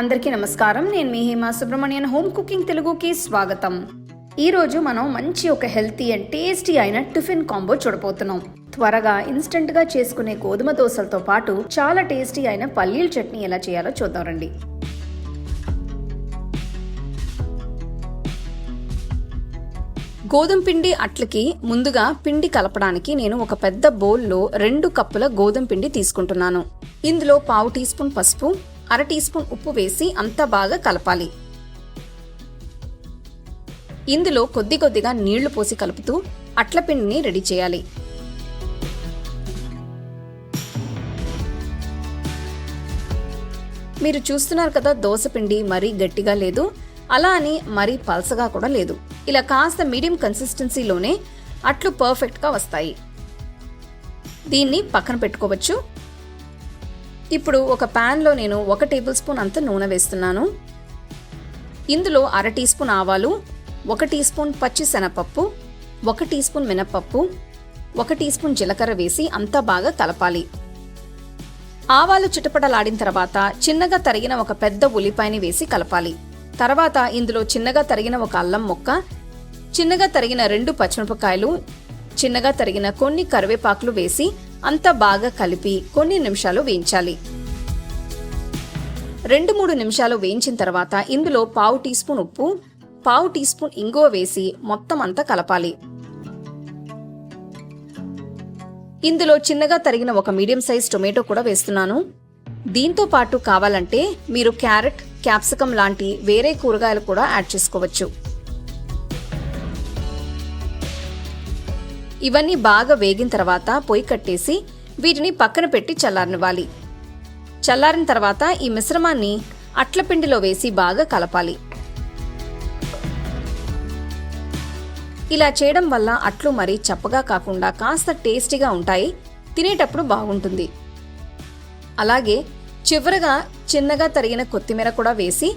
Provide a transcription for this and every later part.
అందరికీ నమస్కారం. నేను మీ హేమా సుబ్రహ్మణ్యన్. హోమ్ కుకింగ్ తెలుగుకి స్వాగతం. ఈరోజు మనం మంచి ఒక హెల్తీ అండ్ టేస్టీ అయిన టిఫిన్ కాంబో చూడబోతున్నాం. త్వరగా ఇన్స్టెంట్గా చేసుకునే గోధుమ దోశలతో పాటు చాలా టేస్టీ అయిన పల్లీల చట్నీ ఎలా చేయాలో చూద్దాం రండి. గోధుమ పిండి అట్లకి ముందుగా పిండి కలపడానికి నేను ఒక పెద్ద బౌల్లో రెండు కప్పుల గోధుమ పిండి తీసుకుంటున్నాను. ఇందులో పావు టీ స్పూన్ పసుపు అర టీ స్పూన్ ఉప్పు వేసి అంతా బాగా కలపాలి. ఇందులో కొద్ది కొద్దిగా నీళ్ళు పోసి కలుపుతూ అట్ల పిండిని రెడీ చేయాలి. మీరు చూస్తున్నారు కదా దోశపిండి మరీ గట్టిగా లేదు. అలా అని మరీ పల్సగా కూడా లేదు. ఇలా కాస్త మీడియం కన్సిస్టెన్సీలోనే అట్లు పర్ఫెక్ట్గా వస్తాయి. దీన్ని పక్కన పెట్టుకోవచ్చు. ఇప్పుడు ఒక ప్యాన్లో నేను ఒక టేబుల్ స్పూన్ అంత నూనె వేస్తున్నాను. ఇందులో అర టీ స్పూన్ ఆవాలు ఒక టీ స్పూన్ పచ్చి శనపప్పు ఒక టీ స్పూన్ మినపప్పు ఒక టీ స్పూన్ జీలకర్ర వేసి అంతా బాగా కలపాలి ఆవాలు చిటపటలాడిన తర్వాత చిన్నగా తరిగిన ఒక పెద్ద ఉల్లిపాయని వేసి కలపాలి. తర్వాత ఇందులో చిన్నగా తరిగిన ఒక అల్లం ముక్క చిన్నగా తరిగిన రెండు పచ్చిమిరపకాయలు చిన్నగా తరిగిన కొన్ని కరివేపాకులు వేసి అంతా బాగా కలిపి కొన్ని నిమిషాలు వేయించాలి. రెండు మూడు నిమిషాలు వేయించిన తర్వాత ఇందులో పావు టీ స్పూన్ ఉప్పు పావు టీ స్పూన్ ఇంగువ వేసి మొత్తం అంతా కలపాలి. ఇందులో చిన్నగా తరిగిన ఒక మీడియం సైజ్ టొమాటో కూడా వేస్తున్నాను. దీంతో పాటు కావాలంటే మీరు క్యారెట్ క్యాప్సికం లాంటి వేరే కూరగాయలు కూడా యాడ్ చేసుకోవచ్చు. ఇవన్నీ బాగా వేగిన తర్వాత పొయ్యి కట్టేసి వీటిని పక్కన పెట్టి చల్లారనివ్వాలి. చల్లారిన తర్వాత ఈ మిశ్రమాన్ని అట్ల పిండిలో వేసి బాగా కలపాలి. ఇలా చేయడం వల్ల అట్లు మరీ చప్పగా కాకుండా కాస్త టేస్టీగా ఉంటాయి. తినేటప్పుడు బాగుంటుంది. అలాగే చివరగా చిన్నగా తరిగిన కొత్తిమీర కూడా వేసి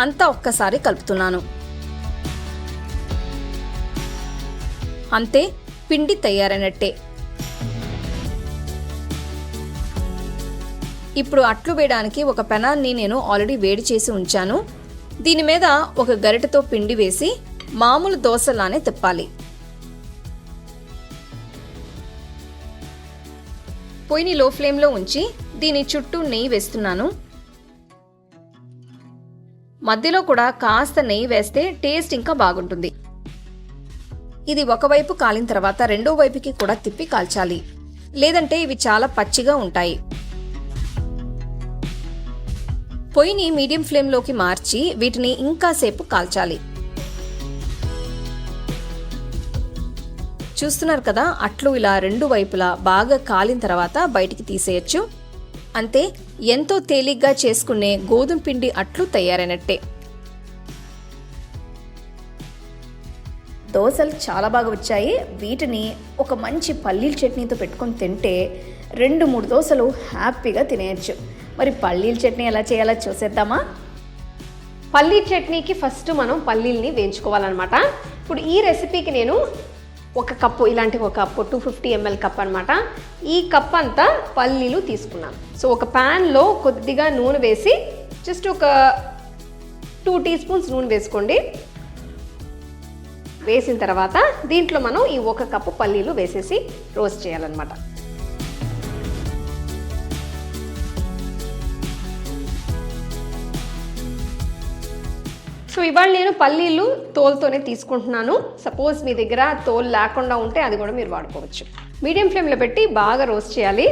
అంతా ఒక్కసారి కలుపుతున్నాను. అంతే పిండి తయారైనట్టే. ఇప్పుడు అట్లు వేయడానికి ఒక పెనాన్ని నేను ఆల్రెడీ వేడి చేసి ఉంచాను. దీని మీద ఒక గరిటతో పిండి వేసి మామూలు దోశలానే తిప్పాలి. పొయ్యిని లో ఫ్లేమ్లో ఉంచి దీని చుట్టూ నెయ్యి వేస్తున్నాను. మధ్యలో కూడా కాస్త నెయ్యి వేస్తే టేస్ట్ ఇంకా బాగుంటుంది. ఇది ఒకవైపు కాలిన తర్వాత రెండో వైపుకి కూడా తిప్పి కాల్చాలి. లేదంటే ఇవి చాలా పచ్చిగా ఉంటాయి. పొయ్యిని మీడియం ఫ్లేమ్లోకి మార్చి వీటిని ఇంకాసేపు కాల్చాలి. చూస్తున్నారు కదా అట్లు ఇలా రెండు వైపులా బాగా కాలిన తర్వాత బయటికి తీసేయచ్చు. అంతే ఎంతో తేలిగ్గా చేసుకునే గోధుమ పిండి అట్లు తయారైనట్టే. దోశలు చాలా బాగా వచ్చాయి. వీటిని ఒక మంచి పల్లీల చట్నీతో పెట్టుకొని తింటే రెండు మూడు దోశలు హ్యాపీగా తినేయచ్చు. మరి పల్లీల చట్నీ ఎలా చేయాలో చూసేద్దామా? పల్లీ చట్నీకి ఫస్ట్ మనం పల్లీల్ని వేయించుకోవాలన్నమాట. ఇప్పుడు ఈ రెసిపీకి నేను ఒక కప్పు ఇలాంటి ఒక cup two fifty ML cup అనమాట ఈ కప్ అంతా పల్లీలు తీసుకున్నాను సో ఒక ప్యాన్లో కొద్దిగా నూనె వేసి జస్ట్ ఒక టూ టీ స్పూన్స్ నూనె వేసుకోండి. వేసిన తర్వాత దీంట్లో మనం ఈ ఒక కప్పు పల్లీలు వేసేసి రోస్ట్ చేయాలన్నమాట. సో ఇవాళ నేను పల్లీలు తోలుతోనే తీసుకుంటున్నాను. సపోజ్ మీ దగ్గర తోలు లేకుండా ఉంటే అది కూడా మీరు వాడుకోవచ్చు. మీడియం ఫ్లేమ్లో పెట్టి బాగా రోస్ట్ చేయాలి.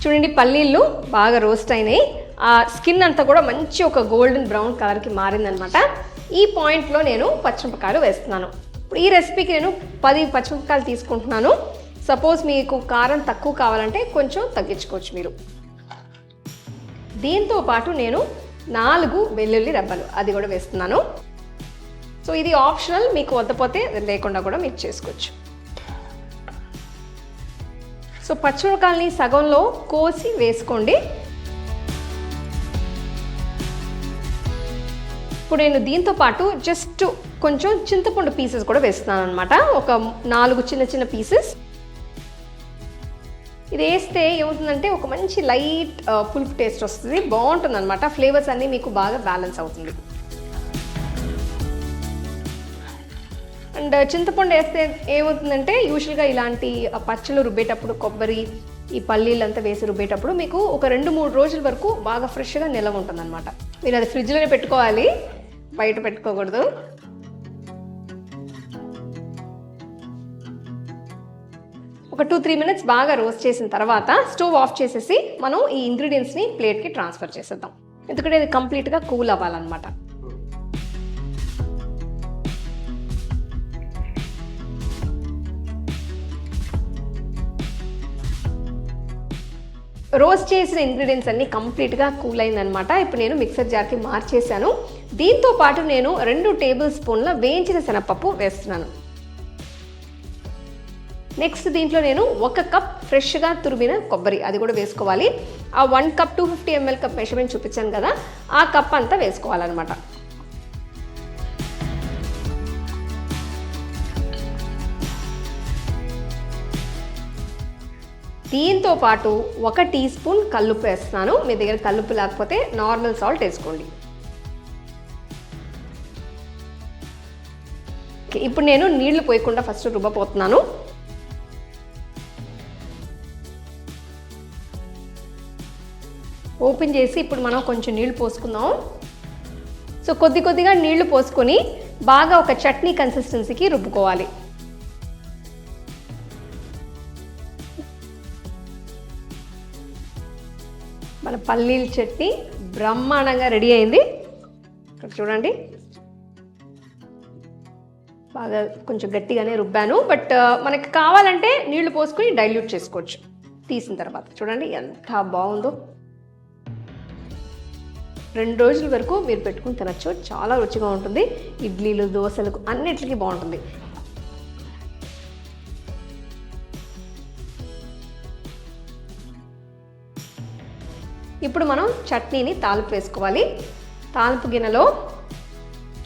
చూడండి పల్లీలు బాగా రోస్ట్ అయినాయి. స్కిన్ అంతా కూడా మంచి ఒక గోల్డెన్ బ్రౌన్ కలర్కి మారిందనమాట. ఈ పాయింట్లో నేను పచ్చిమిరపకాయలు వేస్తున్నాను. ఇప్పుడు ఈ రెసిపీకి నేను పది పచ్చిమిరపకాయలు తీసుకుంటున్నాను. సపోజ్ మీకు కారం తక్కువ కావాలంటే కొంచెం తగ్గించుకోవచ్చు మీరు. దీంతో పాటు నేను నాలుగు వెల్లుల్లి రెబ్బలు అది కూడా వేస్తున్నాను. సో ఇది ఆప్షనల్ మీకు వద్దపోతే లేకుండా కూడా మీరు చేసుకోవచ్చు. సో పచ్చిమిరకాయలని సగంలో కోసి వేసుకోండి. ఇప్పుడు నేను దీంతో పాటు జస్ట్ కొంచెం చింతపండు పీసెస్ కూడా వేస్తున్నాను అనమాట ఒక నాలుగు చిన్న చిన్న పీసెస్ ఇది వేస్తే ఏమవుతుందంటే ఒక మంచి లైట్ పులుపు టేస్ట్ వస్తుంది. బాగుంటుంది అనమాట ఫ్లేవర్స్ అన్నీ మీకు బాగా బ్యాలెన్స్ అవుతుంది. అండ్ చింతపండు వేస్తే ఏమవుతుందంటే యూజువల్గా ఇలాంటి పచ్చళ్ళు రుబ్బేటప్పుడు కొబ్బరి ఈ పల్లీలంతా వేసి రుబ్బేటప్పుడు మీకు ఒక రెండు మూడు రోజుల వరకు బాగా ఫ్రెష్గా నిలవ ఉంటుందన్నమాట. మీరు అది ఫ్రిడ్జ్లోనే పెట్టుకోవాలి. బయట పెట్టుకోకూడదు. ఒక టూ త్రీ మినిట్స్ బాగా రోస్ట్ చేసిన తర్వాత స్టవ్ ఆఫ్ చేసేసి మనం ఈ ఇంగ్రీడియంట్స్ని ప్లేట్కి ట్రాన్స్ఫర్ చేసేద్దాం. ఎందుకంటే ఇది కంప్లీట్గా కూల్ అవ్వాలన్నమాట. రోస్ట్ చేసిన ఇంగ్రీడియంట్స్ అన్ని కంప్లీట్గా కూల్ అయిందనమాట ఇప్పుడు నేను మిక్సర్ జార్కి మార్చేశాను. దీంతో పాటు నేను రెండు టేబుల్ స్పూన్ల వేయించిన శనగపప్పు వేస్తున్నాను. నెక్స్ట్ దీంట్లో నేను ఒక కప్ ఫ్రెష్గా తురిమిన కొబ్బరి అది కూడా వేసుకోవాలి. ఆ one cup two fifty ML cup measurement చూపించాను కదా ఆ కప్ అంతా వేసుకోవాలన్నమాట. దీంతో పాటు ఒక టీ స్పూన్ కల్లుప్పు వేస్తున్నాను. మీ దగ్గర కల్లుప్పు లేకపోతే నార్మల్ సాల్ట్ వేసుకోండి. ఓకే, ఇప్పుడు నేను నీళ్ళు పోయకుండా ఫస్ట్ రుబ్బపోతున్నాను ఓపెన్ చేసి ఇప్పుడు మనం కొంచెం నీళ్ళు పోసుకుందాం. సో కొద్ది కొద్దిగా నీళ్ళు పోసుకొని బాగా ఒక చట్నీ కన్సిస్టెన్సీకి రుబ్బుకోవాలి. మన పల్లీల చట్నీ బ్రహ్మాండంగా రెడీ అయింది. ఇక్కడ చూడండి. బాగా కొంచెం గట్టిగానే రుబ్బాను. బట్ మనకి కావాలంటే నీళ్ళు పోసుకొని డైల్యూట్ చేసుకోవచ్చు. తీసిన తర్వాత చూడండి ఎంత బాగుందో. రెండు రోజుల వరకు మీరు పెట్టుకుని తినచ్చు. చాలా రుచిగా ఉంటుంది. ఇడ్లీలు దోశలకు అన్నిటికీ బాగుంటుంది. ఇప్పుడు మనం చట్నీని తాలింపు వేసుకోవాలి. తాలింపు గిన్నెలో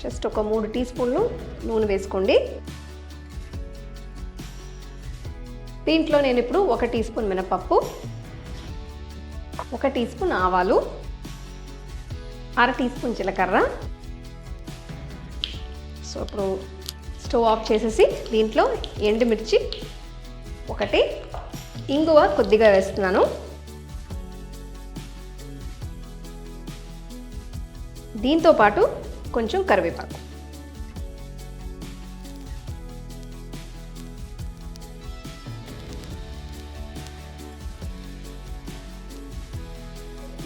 జస్ట్ ఒక మూడు టీ స్పూన్లు నూనె వేసుకోండి. దీంట్లో నేను ఇప్పుడు ఒక టీ స్పూన్ మినపప్పు ఒక టీ స్పూన్ ఆవాలు అర టీ స్పూన్ జీలకర్ర. సో ఇప్పుడు స్టవ్ ఆఫ్ చేసేసి దీంట్లో ఎండుమిర్చి ఒకటి ఇంగువ కొద్దిగా వేస్తున్నాను. దీంతో పాటు కొంచెం కరివేపాకు.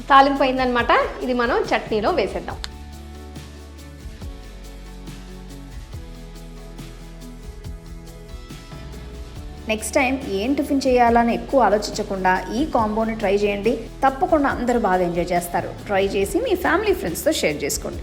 తాలింపు అయిందనమాట ఇది మనం చట్నీలో వేసేద్దాం. నెక్స్ట్ టైం ఏం టిఫిన్ చేయాలని ఎక్కువ ఆలోచించకుండా ఈ కాంబోని ట్రై చేయండి. తప్పకుండా అందరూ బాగా ఎంజాయ్ చేస్తారు. ట్రై చేసి మీ ఫ్యామిలీ ఫ్రెండ్స్తో షేర్ చేసుకోండి.